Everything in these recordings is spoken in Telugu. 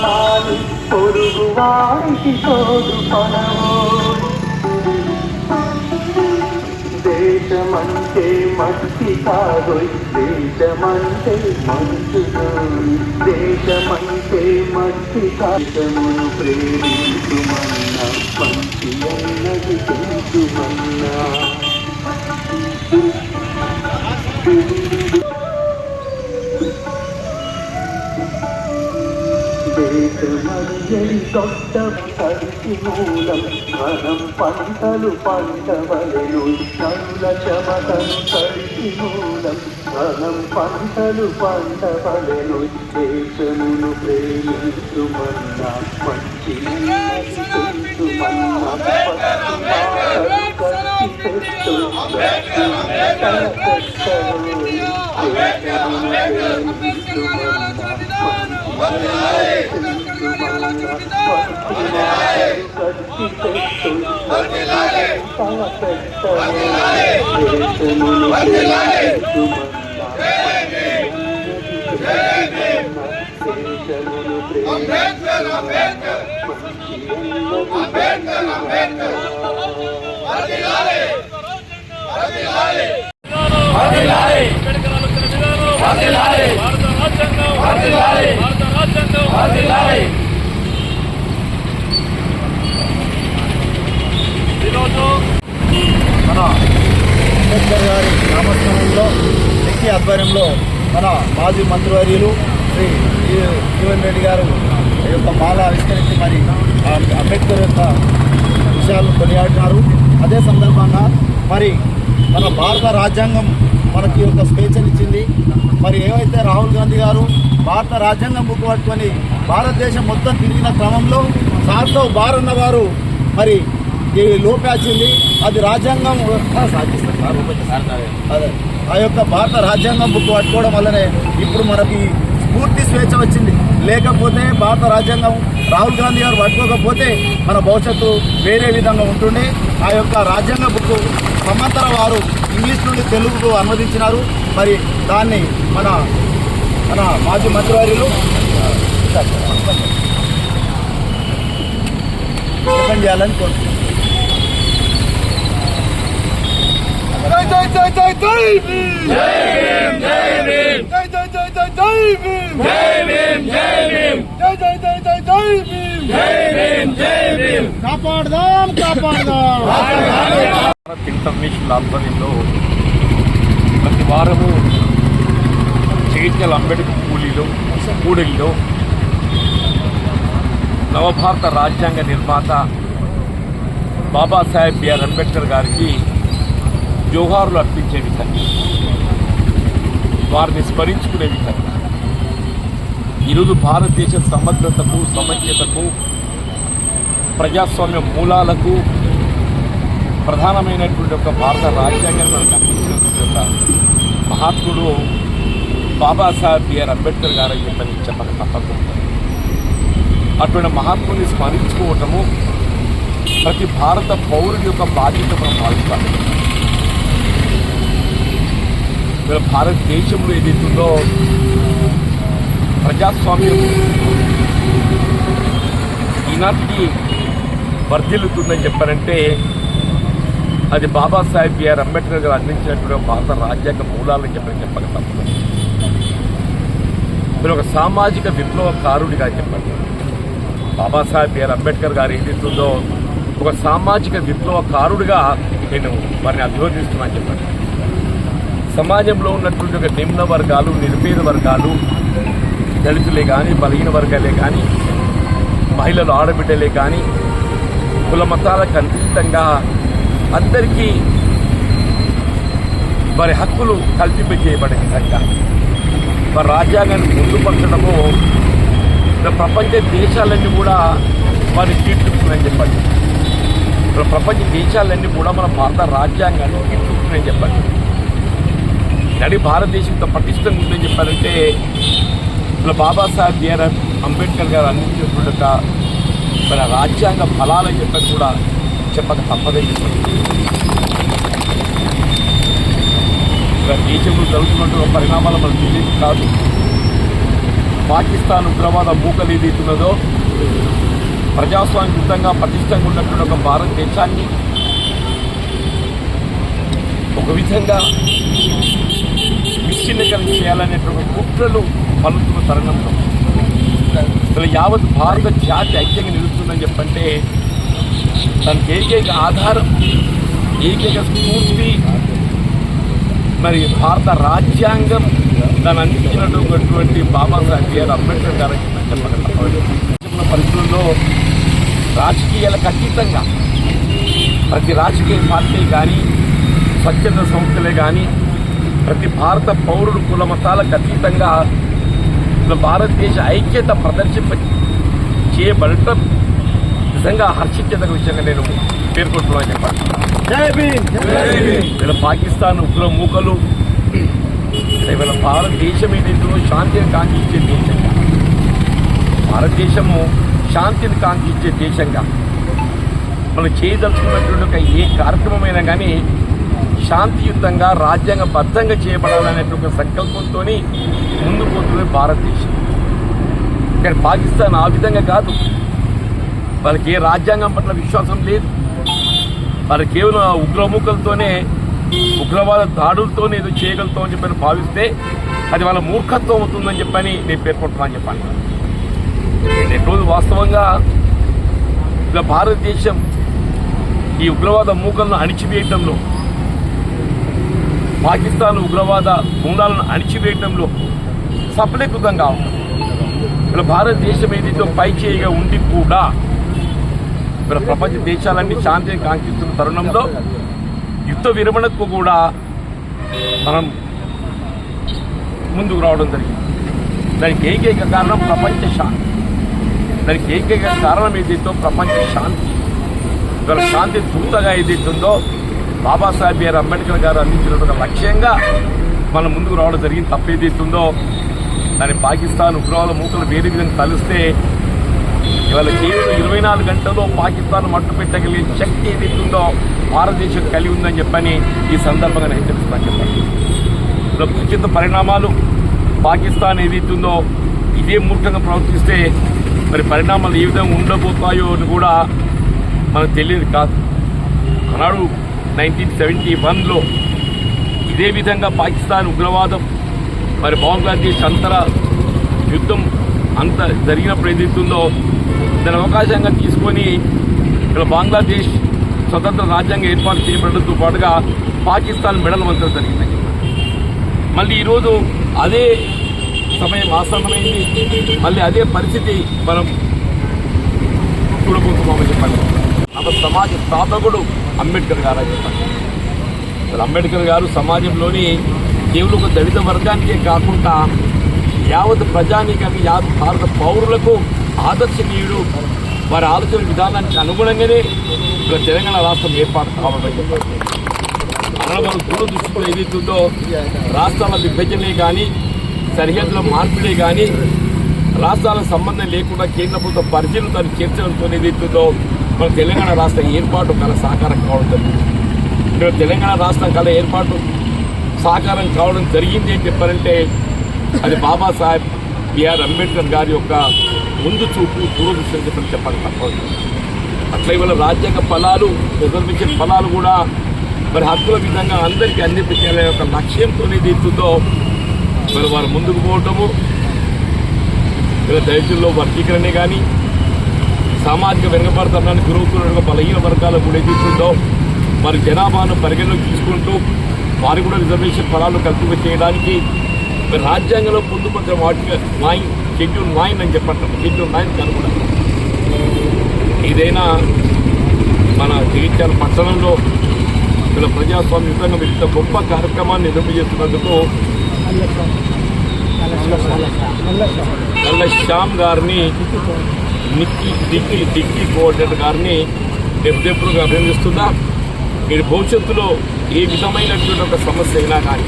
మాని పొరుగు వారికి తోడు పనవో దేశమంటే మట్టి కాదోయ్ దేశమంటే మంచుదోయ్ దేశమంటే మట్టి కాదమును ప్రేమించుమన్నా మంచి అన్నది తెలుసుమన్నా. దేశమరియలి దొడ్డ తడికి మూలం మనం పంటలు పంటవలను నరుల చెమటను తడికి మూలం మనం పంటలు పంటవలను దేశమును ప్రేమించుమన్నా మంచి తెలుసుమన్నా పట్టు మాటలు అంబేద్కర్ అంబేద్కర్ అంబేద్కర్ అంబేద్కర్ భారత రాజ్యాంగం ఈరోజు మన అంబేద్కర్ గారి నామస్మరణలో శక్తి ఆధ్వర్యంలో మన మాజీ మంత్రివర్యులు శ్రీ జీ- జీవన్ రెడ్డి గారు ఈ యొక్క మాల ఆవిష్కరించి మరి అంబేద్కర్ యొక్క విషయాలను కొనియాడినారు అదే సందర్భంగా మరి మన భారత రాజ్యాంగం మనకి ఈ యొక్క స్వేచ్ఛనిచ్చింది మరి ఏవైతే రాహుల్ గాంధీ గారు భారత రాజ్యాంగం బుక్ పట్టుకొని భారతదేశం మొత్తం తిరిగిన క్రమంలో సార్తో బారన్న వారు మరి ఈ లోపాచింది. అది రాజ్యాంగం. అదే. ఆ యొక్క భారత రాజ్యాంగం బుక్ పట్టుకోవడం వల్లనే ఇప్పుడు మనకి పూర్తి స్వేచ్ఛ వచ్చింది. లేకపోతే భారత రాజ్యాంగం రాహుల్ గాంధీ గారు పట్టుకోకపోతే మన భవిష్యత్తు వేరే విధంగా ఉంటుండే. ఆ యొక్క రాజ్యాంగ బుక్ సమాంతర వారు ఇంగ్లీష్ నుండి తెలుగుకు అనువదించినారు. మరి దాన్ని మన మన మాజీ మంత్రివర్యులు. ఓపెన్ చేయాలని కోరుతున్నాను జై జై జై జై జై భీమ్! జై భీమ్ జై జై జై జై జై భీమ్! జై భీమ్ జై భీమ్! జై జై జై జై జై భీమ్! జై భీమ్ జై భీమ్! కాపాడదాం కాపాడదాం! భారత్ ఆధ్వర్యంలో ప్రతి వారము చైత్యల అంబేద్కర్ కూలీలో కూడలిలో నవభారత రాజ్యాంగ నిర్మాత బాబాసాహెబ్ బిఆర్ అంబేద్కర్ గారికి జోహార్లు అర్పించే విధంగా వారిని స్మరించుకునే విధంగా ఈరోజు భారతదేశ సమగ్రతకు సమైక్యతకు ప్రజాస్వామ్య మూలాలకు ప్రధానమైనటువంటి ఒక భారత రాజ్యాంగాన్ని మనకు అందించిన మహాత్ముడు బాబాసాహెబ్ బిఆర్ అంబేద్కర్ గారు అని చెప్పని చెప్పక తప్పదు అటువంటి మహాత్ముని స్మరించుకోవటము ప్రతి భారత పౌరుడి యొక్క బాధ్యత మనం భావిస్తాం ఇక్కడ భారతదేశంలో ఏదైతుందో ప్రజాస్వామ్యం ఈనాటికి వర్ధిల్లుతుందని చెప్పారంటే అది బాబాసాహెబ్ బిఆర్ అంబేద్కర్ గారు అందించినటువంటి భారత రాజ్యాంగ మూలాలని చెప్పని చెప్పక తప్పదు మీరు ఒక సామాజిక విప్లవకారుడిగా చెప్పండి. బాబాసాహెబ్ బిఆర్ అంబేద్కర్ గారు ఏదైతుందో ఒక సామాజిక విప్లవకారుడిగా నేను వారిని అభివర్ణిస్తున్నాను చెప్పండి. సమాజంలో ఉన్నటువంటి ఒక నిమ్న వర్గాలు నిర్పేద వర్గాలు దళితులే కానీ బలహీన వర్గాలే కానీ మహిళలు ఆడబిడ్డలే కానీ కుల మతాలకు అతీతంగా అందరికీ వారి హక్కులు కల్పింపజేయబడే విధంగా మరి రాజ్యాంగాన్ని ముందుపరచడము ప్రపంచ దేశాలన్నీ కూడా మరి కీర్తిస్తున్నాయని చెప్పండి. ప్రపంచ దేశాలన్నీ కూడా మన భారత రాజ్యాంగాన్ని కీర్తిస్తున్నాయని చెప్పండి. నడి భారతదేశం ఇంత పటిష్టంగా ఉందని చెప్పారంటే ఇలా బాబాసాహెబ్ బిఆర్ అంబేద్కర్ గారు అందించినటువంటి మన రాజ్యాంగ ఫలాలని చెప్పని కూడా చెప్పక తప్పదని చెప్పండి. దేశంలో జరుగుతున్నటువంటి పరిణామాలు మనం తెలియదు కాదు. పాకిస్తాన్ ఉగ్రవాద మూకలు ఏదైతున్నదో ప్రజాస్వామ్యయుతంగా పటిష్టంగా ఉన్నటువంటి ఒక భారతదేశాన్ని ఒక విధంగా విచ్ఛిన్నకరణ చేయాలనేటువంటి కుట్రలు పలుతున్న తరుణంలో. అసలు యావత్ భారత జాతి ఐక్యంగా నిలుస్తుందని చెప్పంటే దానికి ఏకైక ఆధారం ఏకైక స్ఫూర్తి మరి భారత రాజ్యాంగం దాన్ని అందించినటువంటి బాబాసాహెబ్ బిఆర్ అంబేద్కర్ గారికి చెప్పిన పరిస్థితుల్లో రాజకీయాలకు అతీతంగా ప్రతి రాజకీయ పార్టీ కానీ స్వచ్ఛంద సంస్థలే కానీ ప్రతి భారత పౌరుడు కుల మతాలకు అతీతంగా భారతదేశ ఐక్యత ప్రదర్శింప చేయబడటం నిజంగా హర్షించదగ్గ విషయంగా నేను పేర్కొంటున్నాను చెప్పాలి. వీళ్ళ పాకిస్తాన్ ఉగ్ర మూకలు వీళ్ళ భారతదేశం ఏదైతుందో శాంతిని కాంక్షించే దేశంగా. భారతదేశము శాంతిని కాంక్షించే దేశంగా. మనం చేయదలుచుకున్నటువంటి ఒక ఏ కార్యక్రమమైనా కానీ శాంతియుతంగా రాజ్యాంగబద్ధంగా చేయబడాలనేటువంటి ఒక సంకల్పంతో ముందుకు పోతుంది భారతదేశం. కానీ పాకిస్తాన్ ఆ విధంగా కాదు. వాళ్ళకి ఏ రాజ్యాంగం పట్ల విశ్వాసం లేదు. వాళ్ళు కేవలం ఉగ్రముఖులతోనే ఉగ్రవాద దాడులతోనే ఏదో చేయగలుగుతామని చెప్పని భావిస్తే అది వాళ్ళ మూర్ఖత్వం అవుతుందని చెప్పని నేను పేర్కొంటున్నాను చెప్పాను నేను రోజు వాస్తవంగా ఇలా భారతదేశం ఈ ఉగ్రవాద మూకలను అణిచివేయటంలో పాకిస్తాన్ ఉగ్రవాద మూలాలను అణిచివేయటంలో సఫలీకృతం ఉంది. ఇలా భారతదేశం ఏదైతే పై చేయిగా ఉండి కూడా ఇక్కడ ప్రపంచ దేశాలన్నీ శాంతిని కాంక్షిస్తున్న తరుణంలో యుద్ధ విరమణకు కూడా మనం ముందుకు రావడం జరిగింది. దానికి ఏకైక కారణం ప్రపంచ శాంతి. దానికి ఏకైక కారణం ఏదైతే ప్రపంచ శాంతి? ఇవాళ శాంతి దూతగా ఏదైతుందో బాబాసాహెబ్ బిఆర్ అంబేద్కర్ గారు అందించిన ఒక లక్ష్యంగా మనం ముందుకు రావడం జరిగింది. తప్పు ఏదైతుందో దాని పాకిస్తాన్ ఉగ్రవాద మూకలు వేరే విధంగా కలిస్తే ఇవాళ కేవలం ఇరవై నాలుగు గంటల్లో పాకిస్తాన్ మట్టు పెట్టగలిగే శక్తి ఏదైతుందో భారతదేశం కలిగి ఉందని చెప్పని ఈ సందర్భంగా హెచ్చరిస్తాను చెప్పండి. ఇలా పరిణామాలు పాకిస్తాన్ ఏదైతుందో ఇదే మూర్ఖంగా ప్రవర్తిస్తే మరి పరిణామాలు ఏ విధంగా ఉండబోతాయో అని కూడా మనకు తెలియదు కాదు. ఆనాడు నైన్టీన్ సెవెంటీ వన్లో ఇదే విధంగా పాకిస్తాన్ ఉగ్రవాదం మరి బంగ్లాదేశ్ అంతర యుద్ధం అంత జరిగినప్పుడు ఏదైతుందో దాని అవకాశంగా తీసుకొని ఇక్కడ బంగ్లాదేశ్ స్వతంత్ర రాజ్యాంగం ఏర్పాటు చేయబడడంతో పాటుగా పాకిస్తాన్ మెడల్ వంచడం జరిగింది. మళ్ళీ ఈరోజు అదే సమయం ఆసన్నమైంది మళ్ళీ అదే పరిస్థితి మనం చూడబోతున్నామని చెప్పండి మన సమాజ స్థాపకుడు అంబేద్కర్ గారు అని చెప్పండి అంబేద్కర్ గారు సమాజంలోని కేవలం ఒక దళిత వర్గానికే కాకుండా యావత్ ప్రజానీకానికి యావత్ భారత పౌరులకు ఆదర్శనీయుడు. వారి ఆలోచన విధానానికి అనుగుణంగానే ఇక్కడ తెలంగాణ రాష్ట్రం ఏర్పాటు కావడం చెప్పారు అలా మన దూరదృష్టిలో ఏదైతుందో రాష్ట్రాల విభజనే కానీ సరిహద్దుల మార్పులే కానీ రాష్ట్రాలకు సంబంధం లేకుండా కేంద్ర ప్రభుత్వ పరిధిలో దాన్ని చేర్చడంతో ఏదైతుందో మన తెలంగాణ రాష్ట్రం ఏర్పాటు కల సహకారం కావడం జరిగింది. ఇక్కడ తెలంగాణ రాష్ట్రం కల ఏర్పాటు సహకారం కావడం జరిగింది అని చెప్పారంటే అది బాబాసాహెబ్ బిఆర్ అంబేద్కర్ గారి యొక్క ముందు చూపు దూరదృష్టి చెప్పని చెప్పాలి. తప్పదు. అట్లా ఇవాళ రాజ్యాంగ ఫలాలు రిజర్వేషన్ ఫలాలు కూడా మరి హక్కుల విధంగా అందరికీ అందిపించాలనే ఒక లక్ష్యంతో తీర్చుతో మరి వారు ముందుకు పోవటము ఇలా దళితుల్లో వర్గీకరణ కానీ సామాజిక వెనుకబడతానికి గురవుతున్న బలహీన వర్గాల కూడా ఏదైతుందో మరి జనాభాను పరిగణలోకి తీసుకుంటూ వారు కూడా రిజర్వేషన్ ఫలాలు కల్పింప చేయడానికి మరి రాజ్యాంగంలో పొందుపరిచిన వాటిగా మాయి షెడ్యూల్ నైన్ అని చెప్పంటాం షెడ్యూల్ నైన్ కనుగొనాలి ఏదైనా మన జగిత్యాల పట్టణంలో ఇక్కడ ప్రజాస్వామ్యుతంగా మీరు ఇంత గొప్ప కార్యక్రమాన్ని నిర్వహిస్తున్నందుకు నల్ల శ్యామ్ గారిని నిక్కి డిక్కి డిక్కి కోఆర్డినేటర్ గారిని ఎప్పుడెప్పుడుగా అభినందిస్తున్నా. మీరు భవిష్యత్తులో ఏ విధమైనటువంటి ఒక సమస్య అయినా కానీ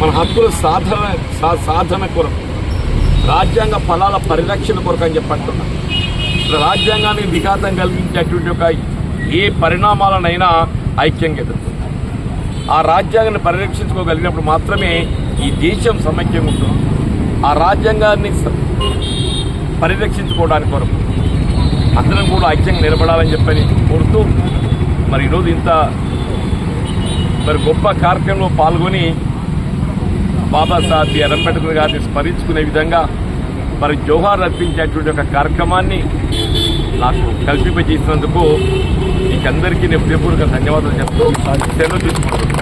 మన హక్కుల సాధన సా- సాధన కొరకు రాజ్యాంగ ఫలాల పరిరక్షణ కొరకు అని చెప్పంటున్నా ఇప్పుడు రాజ్యాంగానికి విఘాతం కలిగించేటువంటి ఒక ఏ పరిణామాలనైనా ఐక్యంగా ఎదుర్కొంటుంది ఆ రాజ్యాంగాన్ని పరిరక్షించుకోగలిగినప్పుడు మాత్రమే ఈ దేశం సమైక్యంగా ఉంటుంది. ఆ రాజ్యాంగాన్ని పరిరక్షించుకోవడానికి కొరకు అందరం కూడా ఐక్యంగా నిలబడాలని చెప్పని కోరుతూ మరి ఈరోజు ఇంత మరి గొప్ప కార్యక్రమంలో పాల్గొని బాబాసాహెబ్ బిఆర్ అంబేద్కర్ గారిని స్మరించుకునే విధంగా మరి జోహార్ అర్పించేటువంటి ఒక కార్యక్రమాన్ని నాకు కల్పింపజేసినందుకు మీకందరికీ నేను హృదయపూర్వక ధన్యవాదాలు చెప్తూ సెలవు తీసుకుంటున్నాను.